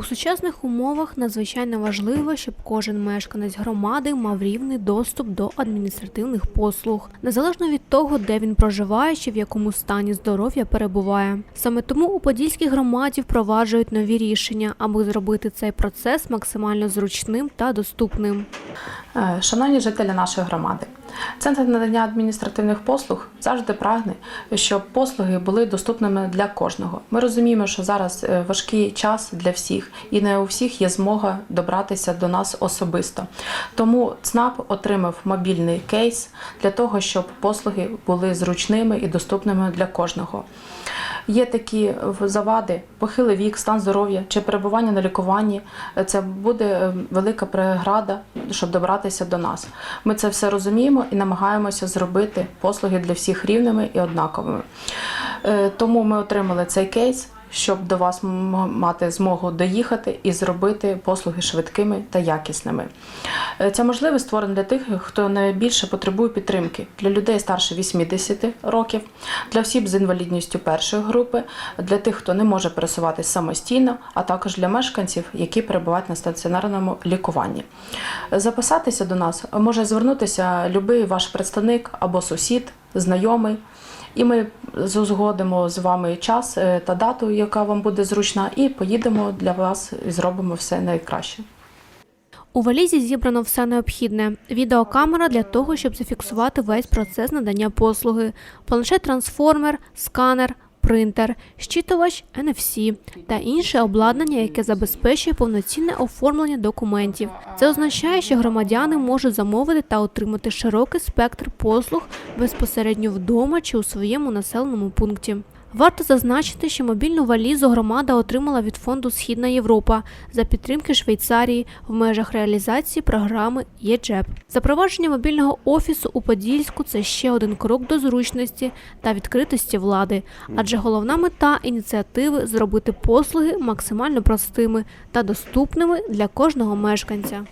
У сучасних умовах надзвичайно важливо, щоб кожен мешканець громади мав рівний доступ до адміністративних послуг, незалежно від того, де він проживає чи в якому стані здоров'я перебуває. Саме тому у Подільській громаді впроваджують нові рішення, аби зробити цей процес максимально зручним та доступним. Е, Шановні жителі нашої громади, центр надання адміністративних послуг завжди прагне, щоб послуги були доступними для кожного. Ми розуміємо, що зараз е, важкий час для всіх, і не у всіх є змога добратися до нас особисто. Тому ЦНАП отримав мобільний кейс для того, щоб послуги були зручними і доступними для кожного. Є такі в- завади, похилий вік, стан здоров'я чи перебування на лікуванні. Е, Це буде е, велика преграда, щоб добратися до нас. Ми це все розуміємо і намагаємося зробити послуги для всіх рівними і однаковими. Е, Тому ми отримали цей кейс. Щоб до вас мати змогу доїхати і зробити послуги швидкими та якісними. Е, Ця можливість створена для тих, хто найбільше потребує підтримки для людей старше 80 років, для осіб з інвалідністю першої групи, для тих, хто не може пересуватись самостійно, а також для мешканців, які перебувають на стаціонарному лікуванні. Записатися до нас може звернутися будь-який ваш представник або сусід, знайомий. І ми узгодимо з вами час е, та дату, яка вам буде зручна, і поїдемо для вас і зробимо все найкраще. У валізі зібрано все необхідне: відеокамера для того, щоб зафіксувати весь процес надання послуги, планшет-трансформер, сканер, принтер, щитувач NFC та інше обладнання, яке забезпечує повноцінне оформлення документів. Це означає, що громадяни можуть замовити та отримати широкий спектр послуг безпосередньо вдома чи у своєму населеному пункті. Варто зазначити, що мобільну валізу громада отримала від фонду Східна Європа за підтримки Швейцарії в межах реалізації програми ЄДЖЕП. Запровадження мобільного офісу у Подільську це ще один крок до зручності та відкритості влади, адже головна мета ініціативи зробити послуги максимально простими та доступними для кожного мешканця.